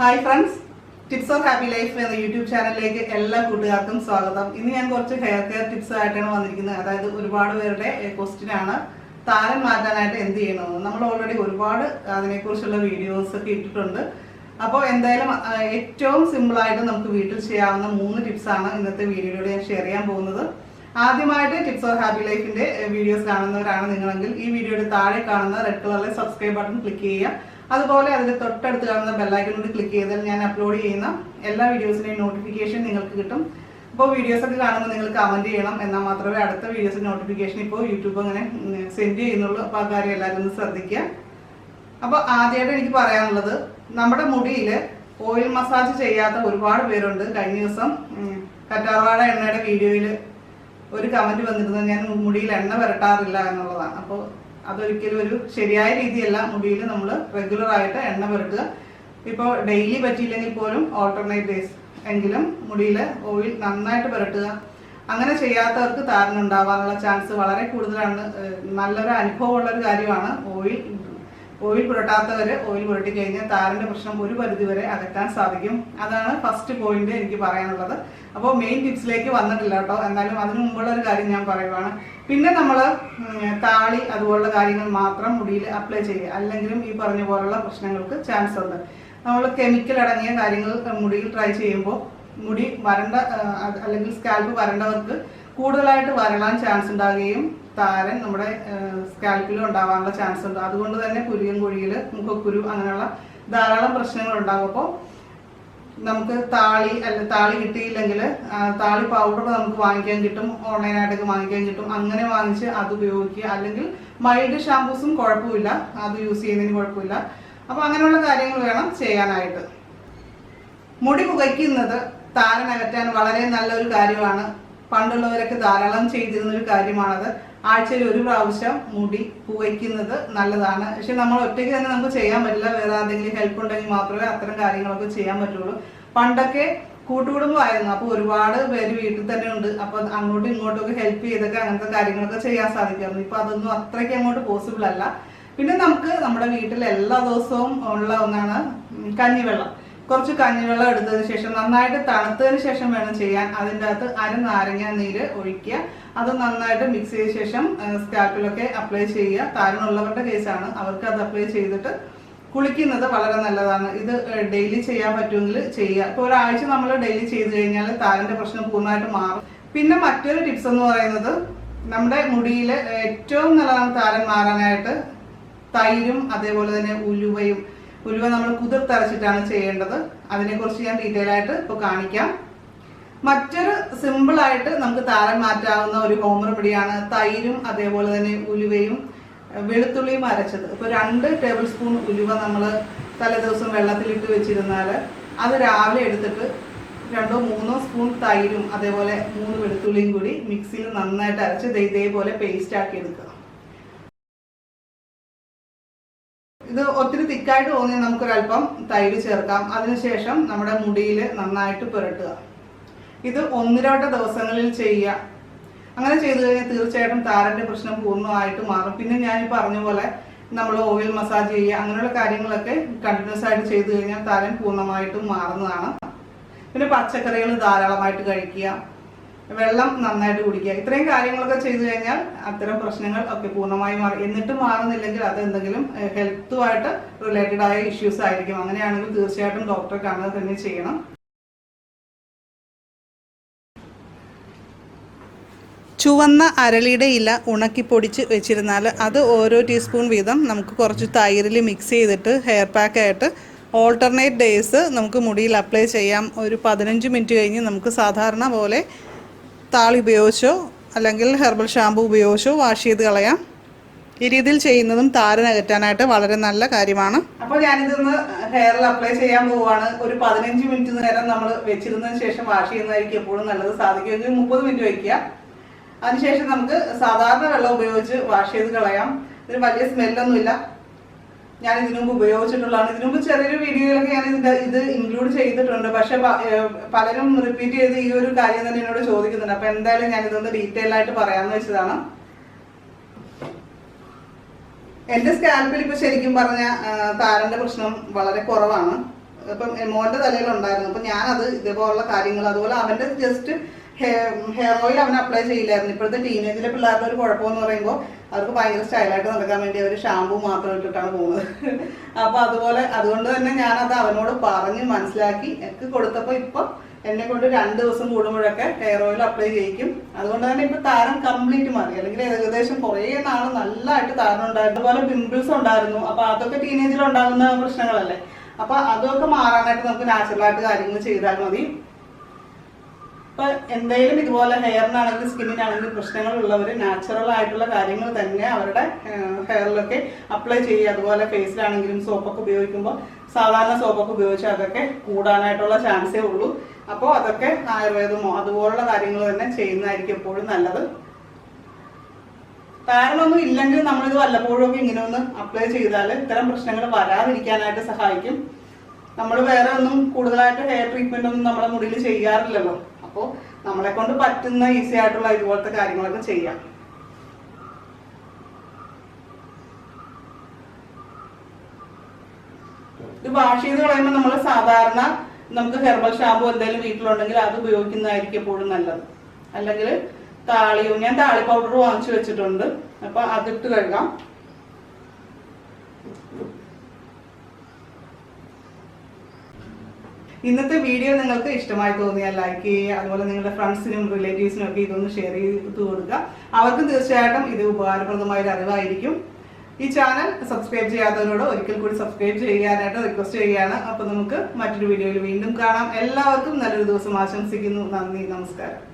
Hi friends tips of happy life എന്ന YouTube ചാനലിലേക്ക് എല്ലാ കൂട്ടുകാർക്കും സ്വാഗതം. ഇന്ന് ഞാൻ കുറച്ച് ഹെയർ കെയർ ടിപ്സ് ആയിട്ടാണ് വന്നിരിക്കുന്നത്. അതായത് ഒരുപാട് പേരുടെ ക്വസ്റ്റ്യൻ ആണ്. താരൻ മാറ്റാനായിട്ട് എന്ത് ചെയ്യണമെന്ന്. നമ്മൾ ഓൾറെഡി ഒരുപാട് അതിനെക്കുറിച്ചുള്ള വീഡിയോസ് ഒക്കെ ഇട്ടിട്ടുണ്ട്. അപ്പോൾ എന്തായാലും ഏറ്റവും സിമ്പിളായിട്ട് നമുക്ക് വീട്ടിൽ ചെയ്യാവുന്ന മൂന്ന് ടിപ്സ് ആണ് ഇന്നത്തെ വീഡിയോയിലൂടെ ഞാൻ ഷെയർ ചെയ്യാൻ പോകുന്നത്. ആദ്യമായിട്ട് ടിപ്സ് ഓഫ് ഹാപ്പി ലൈഫിന്റെ വീഡിയോസ് കാണുന്നവരാണ് നിങ്ങളെങ്കിൽ ഈ വീഡിയോയുടെ താഴെ കാണുന്ന റെഡ് കളറിലെ സബ്സ്ക്രൈബ് ബട്ടൺ ക്ലിക്ക് ചെയ്യുക. അതുപോലെ അതിന്റെ തൊട്ടടുത്ത് കാണുന്ന ബെല്ലൈക്കൺ കൂടി ക്ലിക്ക് ചെയ്താൽ ഞാൻ അപ്ലോഡ് ചെയ്യുന്ന എല്ലാ വീഡിയോസിന്റെയും നോട്ടിഫിക്കേഷൻ നിങ്ങൾക്ക് കിട്ടും. അപ്പോൾ വീഡിയോസ് ഒക്കെ കാണുമ്പോൾ നിങ്ങൾ കമന്റ് ചെയ്യണം. എന്നാൽ മാത്രമേ അടുത്ത വീഡിയോസ് നോട്ടിഫിക്കേഷൻ ഇപ്പോൾ യൂട്യൂബ് അങ്ങനെ സെൻഡ് ചെയ്യുന്നുള്ളൂ. അപ്പോൾ ആ കാര്യം എല്ലാവരും ഒന്ന് ശ്രദ്ധിക്കുക. അപ്പോൾ ആദ്യമായിട്ട് എനിക്ക് പറയാനുള്ളത് നമ്മുടെ മുടിയിൽ ഓയിൽ മസാജ് ചെയ്യാത്ത ഒരുപാട് പേരുണ്ട്. കഴിഞ്ഞ ദിവസം കറ്റാർവാഴ എണ്ണയുടെ വീഡിയോയിൽ ഒരു കമന്റ് വന്നിരുന്നത് ഞാൻ മുടിയിൽ എണ്ണ പുരട്ടാറില്ല എന്നുള്ളതാണ്. അപ്പോൾ അതൊരിക്കലും ഒരു ശരിയായ രീതിയല്ല. മുടിയിൽ നമ്മൾ റെഗുലർ ആയിട്ട് എണ്ണ പുരട്ടുക. ഇപ്പോൾ ഡെയിലി പറ്റിയില്ലെങ്കിൽ പോലും ഓൾട്ടർനേറ്റ് ഡേയ്സ് എങ്കിലും മുടിയിൽ ഓയിൽ നന്നായിട്ട് പുരട്ടുക. അങ്ങനെ ചെയ്യാത്തവർക്ക് താരൻ ഉണ്ടാവാനുള്ള ചാൻസ് വളരെ കൂടുതലാണ്. നല്ലൊരു അനുഭവമുള്ള ഒരു കാര്യമാണ് ഓയിൽ ഓയിൽ പുരട്ടാത്തവർ ഓയിൽ പുരട്ടി കഴിഞ്ഞാൽ താരന്റെ പ്രശ്നം ഒരു പരിധി വരെ അകറ്റാൻ സാധിക്കും. അതാണ് ഫസ്റ്റ് പോയിന്റ് എനിക്ക് പറയാനുള്ളത്. അപ്പോൾ മെയിൻ ടിപ്സിലേക്ക് വന്നിട്ടില്ല കേട്ടോ. എന്നാലും അതിനു മുമ്പുള്ള ഒരു കാര്യം ഞാൻ പറയുവാണ്. പിന്നെ നമ്മൾ താളി അതുപോലുള്ള കാര്യങ്ങൾ മാത്രം മുടിയിൽ അപ്ലൈ ചെയ്യുക. അല്ലെങ്കിലും ഈ പറഞ്ഞ പോലുള്ള പ്രശ്നങ്ങൾക്ക് ചാൻസ് ഉണ്ട്. നമ്മൾ കെമിക്കൽ അടങ്ങിയ കാര്യങ്ങൾ മുടിയിൽ ട്രൈ ചെയ്യുമ്പോൾ മുടി വരണ്ട അല്ലെങ്കിൽ സ്കാൽപ്പ് വരണ്ടവർക്ക് കൂടുതലായിട്ട് വരളാൻ ചാൻസ് ഉണ്ടാകുകയും താരൻ നമ്മുടെ സ്കാൽപ്പിലും ഉണ്ടാവാനുള്ള ചാൻസ് ഉണ്ട്. അതുകൊണ്ട് തന്നെ കുരുകൻ കുഴിയിൽ മുഖക്കുരു അങ്ങനെയുള്ള ധാരാളം പ്രശ്നങ്ങൾ ഉണ്ടാകും. അപ്പോൾ നമുക്ക് താളി അല്ല താളി കിട്ടിയില്ലെങ്കിൽ താളി പൗഡർ നമുക്ക് വാങ്ങിക്കാൻ കിട്ടും ഓൺലൈനായിട്ടൊക്കെ വാങ്ങിക്കാൻ കിട്ടും. അങ്ങനെ വാങ്ങിച്ച് അത് ഉപയോഗിക്കുക. അല്ലെങ്കിൽ മൈൽഡ് ഷാമ്പൂസും കുഴപ്പമില്ല. അത് യൂസ് ചെയ്യുന്നതിന് കുഴപ്പമില്ല. അപ്പോൾ അങ്ങനെയുള്ള കാര്യങ്ങൾ വേണം ചെയ്യാനായിട്ട്. മുടി പുകയ്ക്കുന്നത് താരനകറ്റാൻ വളരെ നല്ലൊരു കാര്യമാണ്. പണ്ടുള്ളവരൊക്കെ ധാരാളം ചെയ്തിരുന്ന ഒരു കാര്യമാണത്. ആഴ്ചയിൽ ഒരു പ്രാവശ്യം മുടി പൂവയ്ക്കുന്നത് നല്ലതാണ്. പക്ഷെ നമ്മൾ ഒറ്റയ്ക്ക് തന്നെ നമുക്ക് ചെയ്യാൻ പറ്റില്ല. വേറെ ആരെങ്കിലും ഹെൽപ്പ് ഉണ്ടെങ്കിൽ മാത്രമേ അത്തരം കാര്യങ്ങളൊക്കെ ചെയ്യാൻ പറ്റുള്ളൂ. പണ്ടൊക്കെ കൂട്ടുകുടുംബമായിരുന്നു. അപ്പോൾ ഒരുപാട് പേര് വീട്ടിൽ തന്നെ ഉണ്ട്. അപ്പൊ അങ്ങോട്ടും ഇങ്ങോട്ടും ഒക്കെ ഹെൽപ്പ് ചെയ്തൊക്കെ അങ്ങനത്തെ കാര്യങ്ങളൊക്കെ ചെയ്യാൻ സാധിക്കായിരുന്നു ഇപ്പൊ അതൊന്നും അത്രയ്ക്ക് അങ്ങോട്ട് പോസിബിൾ അല്ല. പിന്നെ നമുക്ക് നമ്മുടെ വീട്ടിൽ എല്ലാ ദിവസവും ഉള്ള ഒന്നാണ് കഞ്ഞിവെള്ളം. കുറച്ച് കഞ്ഞിവെള്ളം എടുത്തതിന് ശേഷം നന്നായിട്ട് തണുത്തതിന് ശേഷം വേണം ചെയ്യാൻ. അതിന്റെ അകത്ത് അര നാരങ്ങ നീര് ഒഴിക്കുക. അത് നന്നായിട്ട് മിക്സ് ചെയ്ത ശേഷം സ്കാൽപ്പിലൊക്കെ അപ്ലൈ ചെയ്യുക. താരനുള്ളവരുടെ കേസാണ് അവർക്ക് അത് അപ്ലൈ ചെയ്തിട്ട് കുളിക്കുന്നത് വളരെ നല്ലതാണ്. ഇത് ഡെയിലി ചെയ്യാൻ പറ്റുമെങ്കിൽ ചെയ്യുക. ഇപ്പോൾ ഒരാഴ്ച നമ്മൾ ഡെയിലി ചെയ്ത് കഴിഞ്ഞാൽ താരന്റെ പ്രശ്നം പൂർണമായിട്ട് മാറും. പിന്നെ മറ്റൊരു ടിപ്സ് എന്ന് പറയുന്നത് നമ്മുടെ മുടിയിൽ ഏറ്റവും നല്ലതാണ് താരൻ മാറാനായിട്ട് തൈരും അതേപോലെ തന്നെ ഉലുവയും ഉലുവ നമ്മൾ കുതിർത്തരച്ചിട്ടാണ് ചെയ്യേണ്ടത്. അതിനെക്കുറിച്ച് ഞാൻ ഡീറ്റെയിൽ ആയിട്ട് ഇപ്പോൾ കാണിക്കാം. മറ്റൊരു സിമ്പിൾ ആയിട്ട് നമുക്ക് താരൻ മാറ്റാവുന്ന ഒരു ഹോം റെമഡിയാണ് തൈരും അതേപോലെ തന്നെ ഉലുവയും വെളുത്തുള്ളിയും അരച്ചത്. ഇപ്പോൾ രണ്ട് ടേബിൾ സ്പൂൺ ഉലുവ നമ്മൾ തലേദിവസം വെള്ളത്തിലിട്ട് വെച്ചിരുന്നാൽ അത് രാവിലെ എടുത്തിട്ട് രണ്ടോ മൂന്നോ സ്പൂൺ തൈരും അതേപോലെ മൂന്ന് വെളുത്തുള്ളിയും കൂടി മിക്സിയിൽ നന്നായിട്ട് അരച്ച് ഇതേപോലെ പേസ്റ്റ് ആക്കി എടുക്കുക. ഇത് ഒത്തിരി തിക്കായിട്ട് തോന്നി നമുക്കൊരല്പം തൈര് ചേർക്കാം. അതിനുശേഷം നമ്മുടെ മുടിയിൽ നന്നായിട്ട് പുരട്ടുക. ഇത് ഒന്നിരവട്ട ദിവസങ്ങളിൽ ചെയ്യുക. അങ്ങനെ ചെയ്തു കഴിഞ്ഞാൽ തീർച്ചയായിട്ടും താരന്റെ പ്രശ്നം പൂർണമായിട്ട് മാറും. പിന്നെ ഞാൻ പറഞ്ഞ പോലെ നമ്മൾ ഓയിൽ മസാജ് ചെയ്യുക അങ്ങനെയുള്ള കാര്യങ്ങളൊക്കെ കണ്ടിന്യൂസ് ആയിട്ട് ചെയ്തു കഴിഞ്ഞാൽ താരൻ പൂർണമായിട്ടും മാറുന്നതാണ്. പിന്നെ പച്ചക്കറികൾ ധാരാളമായിട്ട് കഴിക്കുക. വെള്ളം നന്നായിട്ട് കുടിക്കുക. ഇത്രയും കാര്യങ്ങളൊക്കെ ചെയ്തു കഴിഞ്ഞാൽ അത്തരം പ്രശ്നങ്ങൾ ഒക്കെ പൂർണമായി മാറി. എന്നിട്ട് മാറുന്നില്ലെങ്കിൽ അത് എന്തെങ്കിലും ഹെൽത്തുമായിട്ട് റിലേറ്റഡ് ആയ ഇഷ്യൂസ് ആയിരിക്കും. അങ്ങനെയാണെങ്കിൽ തീർച്ചയായിട്ടും ഡോക്ടറെ കാണുക തന്നെ ചെയ്യണം. ചുവന്ന അരളിയുടെ ഇല ഉണക്കി പൊടിച്ച് വെച്ചിരുന്നാൽ അത് ഓരോ ടീസ്പൂൺ വീതം നമുക്ക് കുറച്ച് തൈരിൽ മിക്സ് ചെയ്തിട്ട് ഹെയർ പാക്കായിട്ട് ഓൾട്ടർനേറ്റ് ഡേയ്സ് നമുക്ക് മുടിയിൽ അപ്ലൈ ചെയ്യാം. ഒരു പതിനഞ്ച് മിനിറ്റ് കഴിഞ്ഞ് നമുക്ക് സാധാരണ പോലെ താളി ഉപയോഗിച്ചോ അല്ലെങ്കിൽ ഹെർബൽ ഷാമ്പു ഉപയോഗിച്ചോ വാഷ് ചെയ്ത് കളയാം. ഈ രീതിയിൽ ചെയ്യുന്നതും താരൻ അകറ്റാനായിട്ട് വളരെ നല്ല കാര്യമാണ്. അപ്പോൾ ഞാനിതൊന്ന് ഹെയറിൽ അപ്ലൈ ചെയ്യാൻ പോവുകയാണ്. ഒരു പതിനഞ്ച് മിനിറ്റ് നേരം നമ്മൾ വെച്ചിരുന്നതിന് ശേഷം വാഷ് ചെയ്യുന്നതായിരിക്കും എപ്പോഴും നല്ലത്. സാധിക്കുമെങ്കിൽ മുപ്പത് മിനിറ്റ് വയ്ക്കുക അതിനുശേഷം നമുക്ക് സാധാരണ വെള്ളം ഉപയോഗിച്ച് വാഷ് ചെയ്ത് കളയാം. ഇതിന് വലിയ സ്മെല്ലൊന്നുമില്ല. ഞാൻ ഇതിനു മുമ്പ് ഉപയോഗിച്ചിട്ടുള്ളതാണ്. ഇതിനു മുമ്പ് ചെറിയൊരു വീഡിയോയിലൊക്കെ ഞാൻ ഇതിന്റെ ഇത് ഇൻക്ലൂഡ് ചെയ്തിട്ടുണ്ട്. പക്ഷെ പലരും റിപ്പീറ്റ് ചെയ്ത് ഈ ഒരു കാര്യം തന്നെ എന്നോട് ചോദിക്കുന്നുണ്ട്. അപ്പൊ എന്തായാലും ഞാൻ ഇതൊന്ന് ഡീറ്റെയിൽ ആയിട്ട് പറയാമെന്ന് വെച്ചതാണ്. എന്റെ സ്കാൽപ്പിൽ ഇപ്പൊ ശരിക്കും പറഞ്ഞ താരന്റെ പ്രശ്നം വളരെ കുറവാണ്. ഇപ്പം മോന്റെ തലയിൽ ഉണ്ടായിരുന്നു. അപ്പൊ ഞാനത് ഇതേപോലുള്ള കാര്യങ്ങൾ അതുപോലെ അവന്റെ ജസ്റ്റ് ഹെയർ ഓയിൽ അവൻ അപ്ലൈ ചെയ്യില്ലായിരുന്നു. ഇപ്പോഴത്തെ ടീനേജിലെ പിള്ളേരുടെ ഒരു കുഴപ്പമെന്ന് പറയുമ്പോൾ അവർക്ക് ഭയങ്കര സ്റ്റൈലായിട്ട് നടക്കാൻ വേണ്ടി അവർ ഷാമ്പു മാത്രം ഇട്ടിട്ടാണ് പോകുന്നത്. അപ്പോൾ അതുപോലെ അതുകൊണ്ട് തന്നെ ഞാനത് അവനോട് പറഞ്ഞ് മനസ്സിലാക്കി. എനിക്ക് കൊടുത്തപ്പോൾ ഇപ്പം എന്നെ കൊണ്ട് രണ്ട് ദിവസം കൂടുമ്പോഴൊക്കെ ഹെയർ ഓയിൽ അപ്ലൈ ചെയ്യിക്കും. അതുകൊണ്ട് തന്നെ ഇപ്പൊ താരം കംപ്ലീറ്റ് മാറി. അല്ലെങ്കിൽ ഏകദേശം കുറേ നാൾ നല്ലതായിട്ട് താരം ഉണ്ടായിരുന്നു. അതുപോലെ പിമ്പിൾസ് ഉണ്ടായിരുന്നു. അപ്പൊ അതൊക്കെ ടീനേജിൽ ഉണ്ടാകുന്ന പ്രശ്നങ്ങളല്ലേ? അപ്പൊ അതൊക്കെ മാറാനായിട്ട് നമുക്ക് നാച്ചുറൽ ആയിട്ട് കാര്യങ്ങൾ ചെയ്താൽ മതി. ഇപ്പൊ എന്തെങ്കിലും ഇതുപോലെ ഹെയറിനാണെങ്കിലും സ്കിന്നിനാണെങ്കിലും പ്രശ്നങ്ങൾ ഉള്ളവർ നാച്ചുറൽ ആയിട്ടുള്ള കാര്യങ്ങൾ തന്നെ അവരുടെ ഹെയറിലൊക്കെ അപ്ലൈ ചെയ്യുക. അതുപോലെ ഫേസിലാണെങ്കിലും സോപ്പൊക്കെ ഉപയോഗിക്കുമ്പോൾ സാധാരണ സോപ്പൊക്കെ ഉപയോഗിച്ചാൽ അതൊക്കെ കൂടാനായിട്ടുള്ള ചാൻസേ ഉള്ളൂ. അപ്പോൾ അതൊക്കെ ആയുർവേദമോ അതുപോലുള്ള കാര്യങ്ങൾ തന്നെ ചെയ്യുന്നതായിരിക്കും എപ്പോഴും നല്ലത്. കാരണമൊന്നും ഇല്ലെങ്കിൽ നമ്മളിത് വല്ലപ്പോഴും ഇങ്ങനെ ഒന്ന് അപ്ലൈ ചെയ്താൽ ഇത്തരം പ്രശ്നങ്ങൾ വരാതിരിക്കാനായിട്ട് സഹായിക്കും. നമ്മൾ വേറെ ഒന്നും കൂടുതലായിട്ട് ഹെയർ ട്രീറ്റ്മെന്റ് ഒന്നും നമ്മുടെ മുടിയിൽ ചെയ്യാറില്ലല്ലോ. അപ്പോൾ നമ്മളെ കൊണ്ട് പറ്റുന്ന ഈസി ആയിട്ടുള്ള ഇതുപോലത്തെ കാര്യങ്ങളൊക്കെ ചെയ്യാം. ഇത് വാഷ് ചെയ്ത് കളയുമ്പോൾ നമ്മൾ സാധാരണ നമുക്ക് ഹെർബൽ ഷാമ്പു എന്തെങ്കിലും വീട്ടിലുണ്ടെങ്കിൽ അത് ഉപയോഗിക്കുന്നതായിരിക്കും എപ്പോഴും നല്ലത്. അല്ലെങ്കിൽ താളിയും ഞാൻ താളി പൗഡർ വാങ്ങിച്ചു വെച്ചിട്ടുണ്ട്. അപ്പൊ അതിട്ട് കഴുകാം. ഇന്നത്തെ വീഡിയോ നിങ്ങൾക്ക് ഇഷ്ടമായി തോന്നിയാൽ ലൈക്ക് ചെയ്യുക അതുപോലെ നിങ്ങളുടെ ഫ്രണ്ട്സിനും റിലേറ്റീവ്സിനും ഒക്കെ ഇതൊന്ന് ഷെയർ ചെയ്ത് കൊടുക്കുക. അവർക്കും തീർച്ചയായിട്ടും ഇത് ഉപകാരപ്രദമായ ഒരു അറിവായിരിക്കും. ഈ ചാനൽ സബ്സ്ക്രൈബ് ചെയ്യാത്തവരോട് ഒരിക്കൽ കൂടി സബ്സ്ക്രൈബ് ചെയ്യാനായിട്ട് റിക്വസ്റ്റ് ചെയ്യുകയാണ്. അപ്പോൾ നമുക്ക് മറ്റൊരു വീഡിയോയിൽ വീണ്ടും കാണാം. എല്ലാവർക്കും നല്ലൊരു ദിവസം ആശംസിക്കുന്നു. നന്ദി നമസ്കാരം.